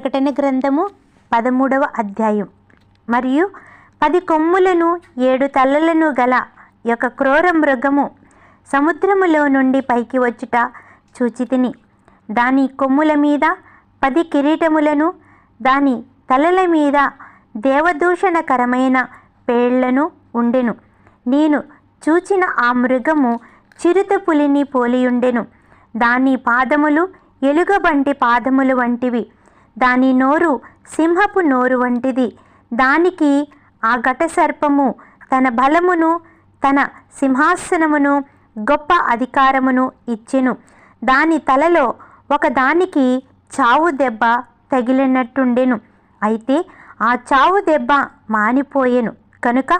ప్రకటన గ్రంథము పదమూడవ అధ్యాయం. మరియు పది కొమ్ములను ఏడు తలలను గల యొక్క క్రూర మృగము సముద్రములో నుండి పైకి వచ్చుట చూచితిని. దాని కొమ్ముల మీద పది కిరీటములను దాని తలల మీద దేవదూషణకరమైన పేళ్ళను ఉండెను. నేను చూచిన ఆ మృగము చిరుత పులిని పోలియుండెను. దాని పాదములు ఎలుగబంటి పాదములు వంటివి. దాని నోరు సింహపు నోరు వంటిది. దానికి ఆ ఘట సర్పము తన బలమును తన సింహాసనమును గొప్ప అధికారమును ఇచ్చెను. దాని తలలో ఒకదానికి చావు దెబ్బ తగిలినట్టుండెను. అయితే ఆ చావు దెబ్బ మానిపోయెను. కనుక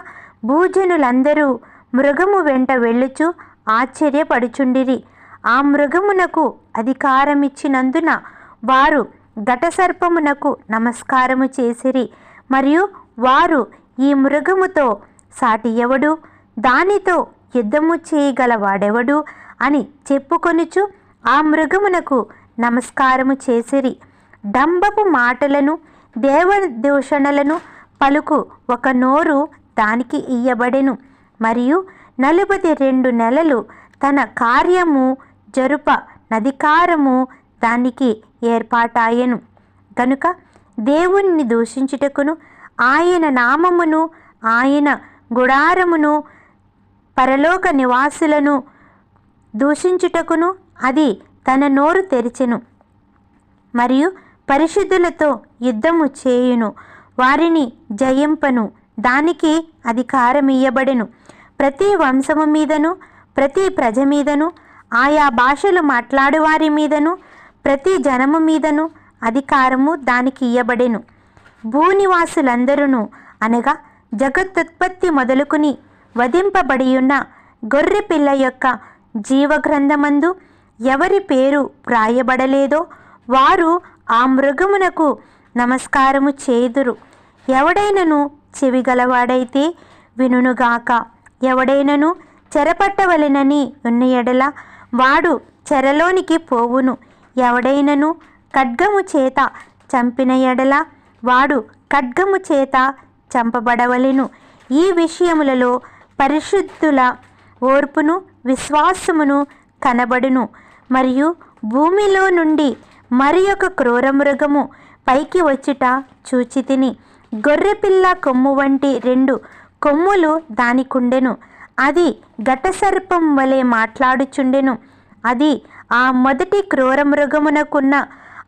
భూజనులందరూ మృగము వెంట వెళ్ళుచు ఆశ్చర్యపడుచుండిరి. ఆ మృగమునకు అధికారమిచ్చినందున వారు ఘటసర్పమునకు నమస్కారము చేసిరి. మరియు వారు ఈ మృగముతో సాటి ఎవడు? దానితో యుద్ధము చేయగలవాడెవడు అని చెప్పుకొనుచు ఆ మృగమునకు నమస్కారము చేసిరి. డంబపు మాటలను దేవదూషణలను పలుకు ఒక నోరు దానికి ఇయ్యబడెను. మరియు నలభై రెండు నెలలు తన కార్యము జరుప నధికారము దానికి ఏర్పాటాయెను. కనుక దేవుణ్ణి దూషించుటకును ఆయన నామమును ఆయన గుడారమును పరలోక నివాసులను దూషించుటకును అది తన నోరు తెరిచెను. మరియు పరిశుద్ధులతో యుద్ధము చేయును. వారిని జయింపను. దానికి అధికారమియ్యబడెను. ప్రతి వంశము మీదను ప్రతి ప్రజ మీదను ఆయా భాషలు మాట్లాడువారి మీదను ప్రతి జనము మీదను అధికారము దానికి ఇయ్యబడెను. భూనివాసులందరూ అనగా జగత్తుత్పత్తి మొదలుకుని వధింపబడియున్న గొర్రె పిల్ల యొక్క జీవగ్రంథమందు ఎవరి పేరు వ్రాయబడలేదో వారు ఆ మృగమునకు నమస్కారము చేదురు. ఎవడైనను చెవిగలవాడైతే వినుగాక ఎవడైనను చెరపట్టవలెనని ఉన్న ఎడల వాడు చెరలోనికి పోవును. ఎవడైనను ఖడ్గము చేత చంపిన ఎడల వాడు ఖడ్గము చేత చంపబడవలెను. ఈ విషయములలో పరిశుద్ధుల ఓర్పును విశ్వాసమును కనబడును. మరియు భూమిలో నుండి మరి ఒక క్రూర మృగము పైకి వచ్చుట చూచితిని. గొర్రెపిల్ల కొమ్ము వంటి రెండు కొమ్ములు దానికుండెను. అది ఘటసర్పం వలె మాట్లాడుచుండెను. అది ఆ మొదటి క్రూర మృగమునకున్న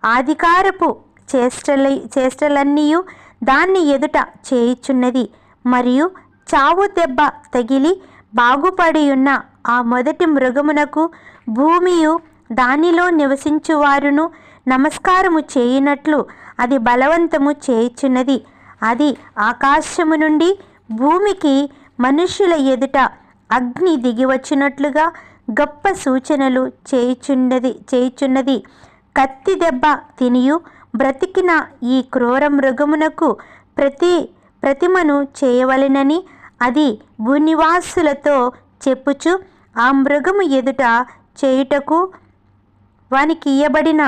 ఆధికారపు చేష్టల చేష్టలన్నీయు దాన్ని ఎదుట చేయుచున్నది. మరియు చావు దెబ్బ తగిలి బాగుపడి ఉన్న ఆ మొదటి మృగమునకు భూమియు దానిలో నివసించువారును నమస్కారము చేయునట్లు అది బలవంతము చేయుచున్నది. అది ఆకాశము నుండి భూమికి మనుషుల ఎదుట అగ్ని దిగివచ్చినట్లుగా గొప్ప సూచనలు చేయుచున్నది చేయుచున్నది. కత్తి దెబ్బ తినియు బ్రతికిన ఈ క్రూర మృగమునకు ప్రతి ప్రతిమను చేయవలెనని అది భూనివాసులతో చెప్పుచు ఆ మృగము ఎదుట చేయుటకు వానికి ఇయ్యబడిన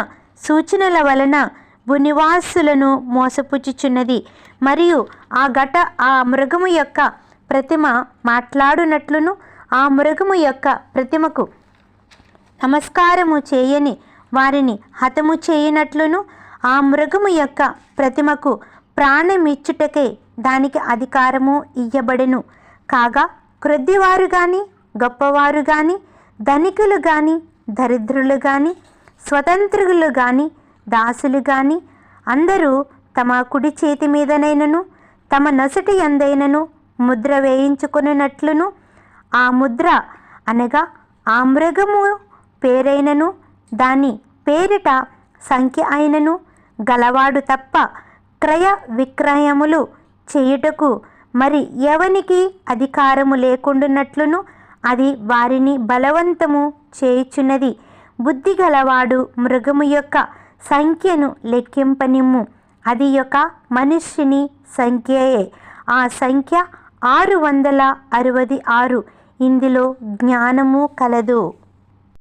సూచనల వలన భూనివాసులను మోసపుచ్చుచున్నది. మరియు ఆ ఘట ఆ మృగము యొక్క ప్రతిమ మాట్లాడునట్లును ఆ మృగము యొక్క ప్రతిమకు నమస్కారము చేయని వారిని హతము చేయనట్లును ఆ మృగము యొక్క ప్రతిమకు ప్రాణమిచ్చుటకే దానికి అధికారము ఇయ్యబడెను. కాగా క్రొద్దివారు గాని గొప్పవారు గాని ధనికులు గాని దరిద్రులు గాని స్వతంత్రులు గాని దాసులు గాని అందరూ తమ కుడి చేతి మీదనైనను తమ నొసటి ఎందైనను ముద్ర వేయించుకున్నట్లును ఆ ముద్ర అనగా ఆ మృగము పేరైనను దాని పేరిట సంఖ్య అయినను గలవాడు తప్ప క్రయ విక్రయములు చేయుటకు మరి ఎవనికి అధికారము లేకుండునట్లును అది వారిని బలవంతము చేయుచున్నది. బుద్ధి గలవాడు మృగము యొక్క సంఖ్యను లెక్కింపనిమ్ము. అది యొక్క మనుష్యుని సంఖ్యయే. ఆ సంఖ్య ఆరు వందల అరవది ఆరు. ఇందులో జ్ఞానము కలదు.